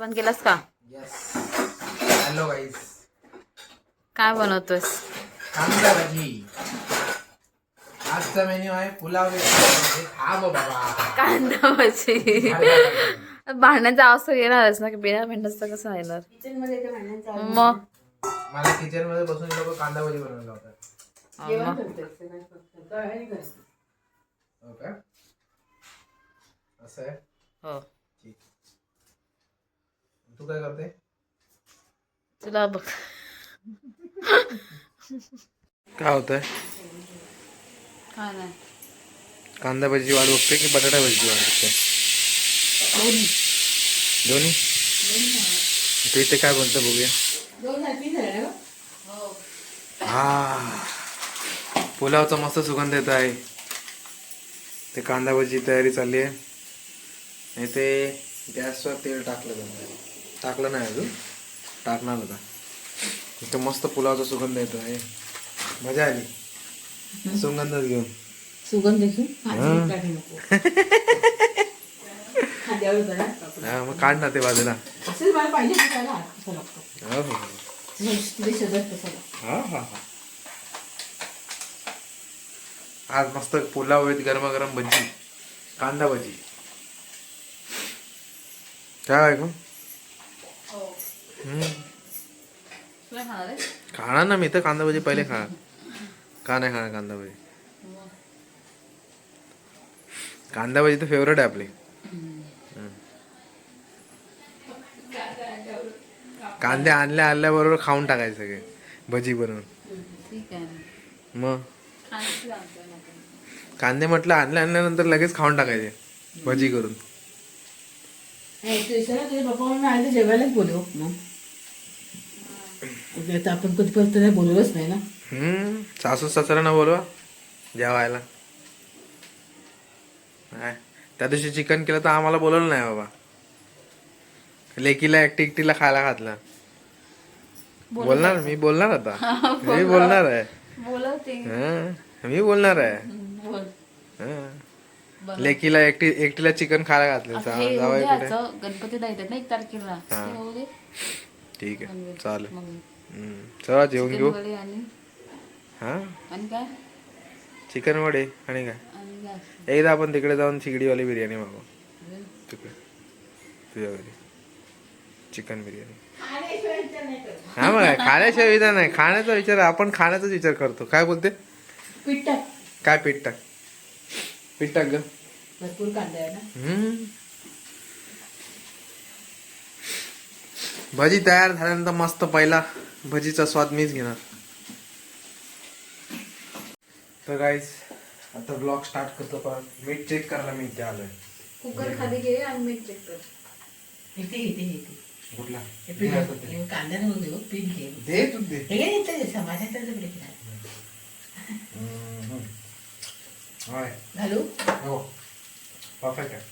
बंद केलास का? येस हॅलो गाईस काय बनवतोयस? कांदा भाजी. आजचा मेन्यू आहे पुलाव कांदा. बाबा. भजी. भांड्यांचा आवाज तर येणारच ना की बिना भांड्याचा कसं येणार मग? मला किचनमध्ये बसून लोक कांदा भाजी बनवायला होतात जेवण करतात ते नाही फक्त. दळणी करतात. हो का? असं आहे. हो. तू काय करते? तुला बघ. काय होत आहे काय नाही. कांदा भाजी वाट बघते की बटाटा भाजी वाट बघते दोन्ही. तू इथे काय बनतं बघूया. दोन झाली, तीन झाले ना? गं? हा. पुलावचा मस्त सुगंध येत आहे. ते कांदा भजी तयारी चालली आहे. ते गॅसवर तेल टाकलं जातं. टाकलं नाही अजून. टाकणार होता इथे मस्त पुलावचा सुगंध येतो आहे मजा आली. सुगंधच घेऊन. सुगंध. हा. मग काढ ना ते बाजूला. आज मस्त पुलाव आहेत गरमागरम भजी कांदा भजी. काय आहे खाणार ना मी तर कांदा भजी पहिले खाणार का नाही खाणार कांदा भजी? कांदा भजी तर फेवरेट आहे आपली. कांदे आणल्या आणल्याबरोबर खाऊन टाकायचे सगळे भजी बनवून. मग? कांदे म्हटलं आणल्या आणल्यानंतर लगेच खाऊन टाकायचे भजी करून. नाही, जेवायलाच बोलव मग. उद्या तर आपण कधीपर्यंत नाही बोलवलंच नाही ना? हम्म सासू सासऱ्यांना बोलवा जेवायला. नाही त्या दिवशी चिकन केलं तर आम्हाला बोलवलं नाही बाबा. लेकीला एकटी एकटीला खायला घातलं. बोलणार? मी बोलणार आता? मी बोलणार. आहे. बोलवते. हं, मी बोलणार आहे. बोल. हं. लेकीला एकटी एकटीला चिकन खायला घातलं हे जावई कुठे उद्याचं गणपती येतात ना एक तारखेला. ते होऊ दे. ठीक आहे. चालेल. मग. चला जेवून घेऊ. हा? आणि काय? चिकन वडे आणि काय? एकदा आपण तिकडे जाऊन शिगडीवाली बिर्याणी मागू. तिकडे. तुझ्या घरी. चिकन बिर्याणी. हा मग खाण्याशिवाय विचार नाही. खाण्याचा विचार आपण खाण्याचाच विचार करतो. काय बोलते? पीठ टाक काय पीठ टाक पीठ टाक ग. भरपूर कांदा आहे ना? हम्म. भजी तयार झाल्यानंतर मस्त पहिला भजीचा स्वाद मीच घेणार. तर गाईज आता ब्लॉग स्टार्ट करतो पण मीठ चेक करायला मी इथे आलोय. कुकर खाली घे आणि मीठ चेक कर. इथे इथे इथे. कुठला? हे पीठ हे कांदा नको देऊ. पीठ घे. दे तू दे. हे घे इथे समाजात पीठ घे. हम्म. होय. घालू? हो. परफेक्ट आहे.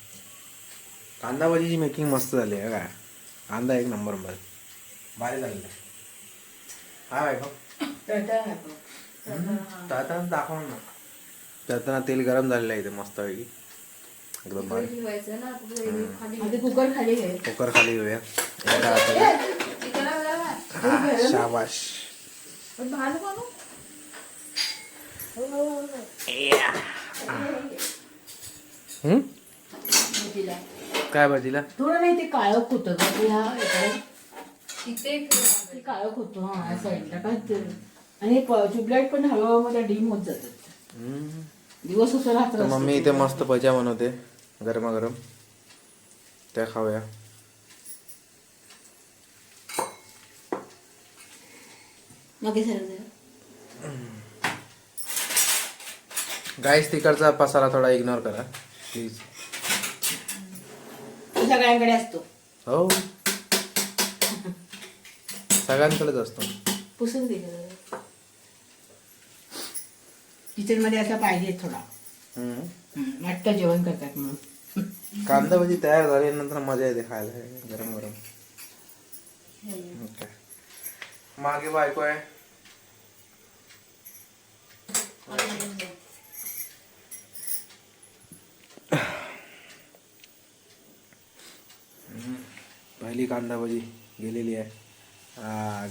कांदा भजीची मेकिंग मस्त झाली आहे काय? कांदा एक नंबरमध्ये. भारी झालेला आहे. हा. आता दाखव ना. त्यातना तेल गरम झालेलं आहे इथे मस्त वेगळी एकदम भारी. कुकर खाली घे. कुकर खाली घेऊया. एका हाताने. चिकन हा, शाबाश हम्म? काय भाजीला? थोडं नाही ते काळक होतं का ते ह्या इकडे तिथे होतं हा साईडला काय ते आणि ट्यूबलाईट पण हळूहळू डीम होत जातात. हम्म. दिवस असं राहत तर मम्मी इथे मस्त भज्या बनवते. गरमागरम. त्या खाऊया. मागे सर जरा. गाईस तिकडचा पसारा थोडा इग्नोर करा प्लीज सगळ्यांकडे असतो. हो. सगळ्यांकडेच असतो. पुसून दे किचनमध्ये असा पाहिजे थोडा. हम्म. हम्म, वाटतं जेवण करतात म्हणून. कांदा भजी तयार झाल्यानंतर मजा येते खायला. गरम गरम. Okay. मागे बायको आहे. हम्म. पहिली कांदा भजी गेलेली आहे. हा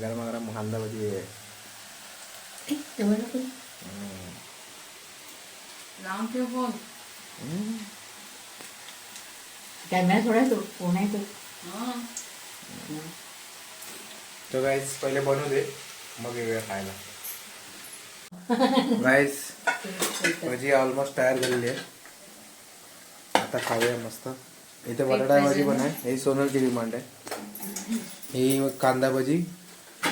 ठेव फोन हम्म. कॅमेरा थोडा तो फोन आहे तो हं. गाईस पहिले बनवू दे मग वेगळं खायला गाईस भजी ऑलमोस्ट तयार झालेली आहे आता खाऊया मस्त इथे बटाटा भाजी पण आहे ही सोनलची डिमांड आहे ही कांदा भजी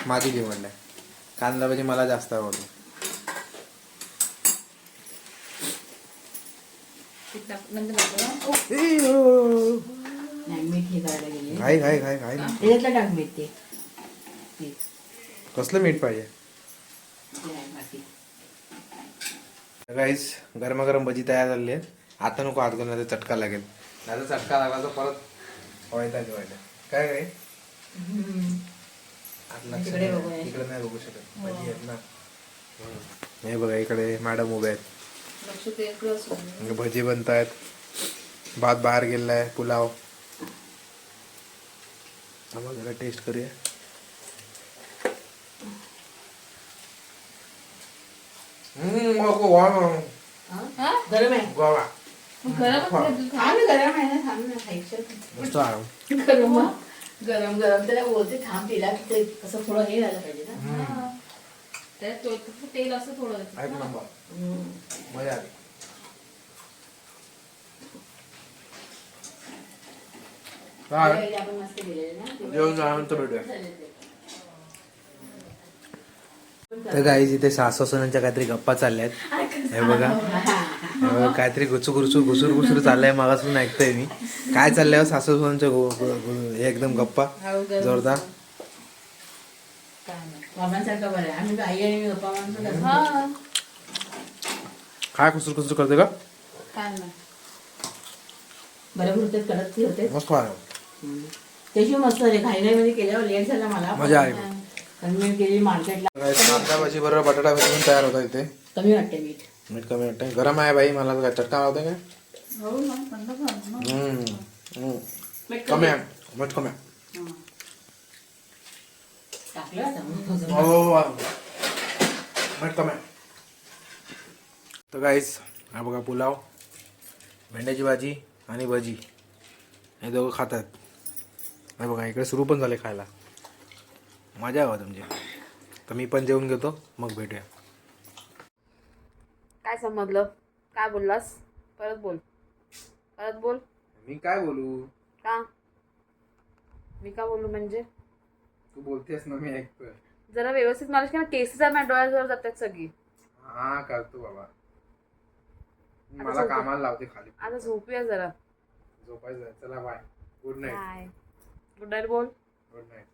माझी डिमांड आहे कांदा भजी मला जास्त आवडतो. घाई घाई घाई घाई. कसलं मीठ पाहिजे. गाईस गरमागरम भजी तयार झालेली आहे आता नको हात घालून चटका लागेल. नाही तर चटका लागला तर परत व्हायचा व्हायला. काय काय. आत तिकडे नाही. बघूया. तिकडे नाही बघू शकत. भजी आहेत ना. हे बघा इकडे मॅडम उभे आहेत. भजी बनत आहेत भात बाहेर गेलेला आहे पुलाव. थांबा जरा टेस्ट करूया. हम्म, वा, वा, वा. हा? गरम आहे. गरम ना, गरम आहे ना थांब ना खायचं. मस्त आहे. गरम. हा. गरम गरम त्याला बोलते थांब तिला की ते कसं थोडं हे झालं पाहिजे ना. हा. त्यात तो- फक्त तेल असं थोडं एक द्यायचं. नंबर हम्म. मजा आली. काय? पहिले आपण मस्त केलेलं ना. तेव्हा- जेवण झाल्यानंतर भेटूया. झाले ते. तर काही इथे सासू सुनांच्या काहीतरी गप्पा चालल्या आहेत हे बघा. हे. बघा, काहीतरी घुचू घुचू घुसूर घुसूर चाललंय मागासून ऐकतोय मी. काय चाललंय हो सासू सुनांच्या हे एकदम गप्पा? जोरदार. काय आहे. खुसूर खुसूर करते का मस्त वाटलं. त्याशी मस्त रे घाईघाईमध्ये केल्यावर लेट झाला मला. मजा आली. कारण मी गेली मार्केटला. कांदा भाजी बरोबर बटाटा भाजी तयार होता इथे. कमी वाटते मीठ. मीठ कमी वाटतंय. गरम आहे बाई मला काय चटका लावते काय? हो कमी आहे. मीठ कमी आहे. हा. हो मीठ कमी आहे. तर गाईस हा बघा पुलाव भेंड्याची भाजी आणि भजी. हे दोघं खातात. हे बघा इकडे सुरू पण झाले खायला. मजा आहे बा तुमची. तर मी पण जेवून घेतो मग भेटूया. काय समजलं काय बोललास? परत बोल. परत बोल. मी काय बोलू? का? मी का बोलू म्हणजे? तू बोलतेस ना मी ऐकतोय. जरा व्यवस्थित मालिश की ना. केस माझ्या डोळ्याजवळ जातात सगळी. हा करतो बाबा. मला झोपू. कामाला लावते खाली. आता झोपूया जरा. झोपायचं चला bye good night bye good night बोल. Good night